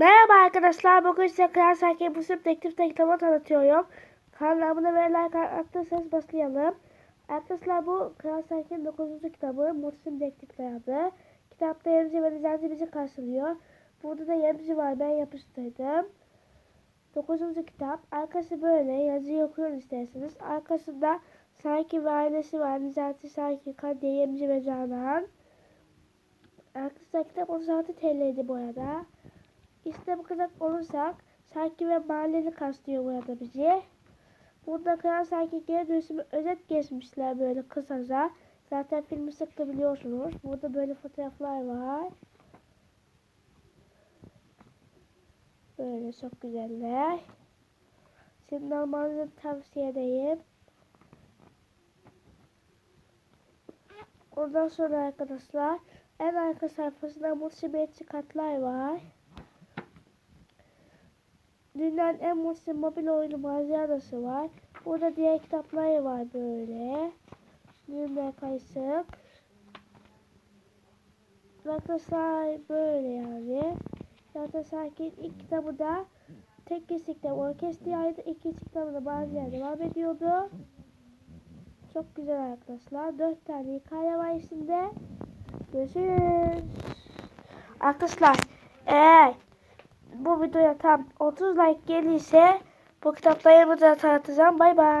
Merhaba arkadaşlar. Bugün size Kral Sakin bu Detektif kitabı tanıtıyorum. Abone ve like attıysanız başlayalım. Arkadaşlar bu Kral Sakin 9. kitabı Muhsin Detektif Dayadı. Kitapta Yemci ve Nizazi bizi karşılıyor. Burada da Yemci var ben yapıştırdım. 9. kitap. Arkası böyle. Yazıyı okuyun isterseniz. Arkasında Sanki ve ailesi var. Nizazi Sanki, Kadriye, Yemci ve Canan. Arkadaşlar kitap 36 TL'ydi bu arada. İşte bu kadar olursak Sanki ve mahalleli kastıyor burada bizi. Burada Kral Sanki geri dönüşümü özet geçmişler böyle kısaca. Zaten filmi sıktı biliyorsunuz. Burada böyle fotoğraflar var. Böyle çok güzeller. Şimdi almanızı tavsiye edeyim. Ondan sonra arkadaşlar en arka sayfasında musibetçi katlar var. Dünyanın en mutlu mobil oyunu Maziadası var. Burada diğer kitaplar var böyle. Dünya kayısık. Arkadaşlar böyle yani. Sakin ilk kitabı da tek kesikte orkestraydı. İkinci kitabı da bazı yer devam ediyordu. Çok güzel arkadaşlar. Dört tane hikaye var içinde. Görüşürüz. Arkadaşlar eğer bu videoya tam 30 like gelirse bu kitapları da tanıtacağım. Bay bay.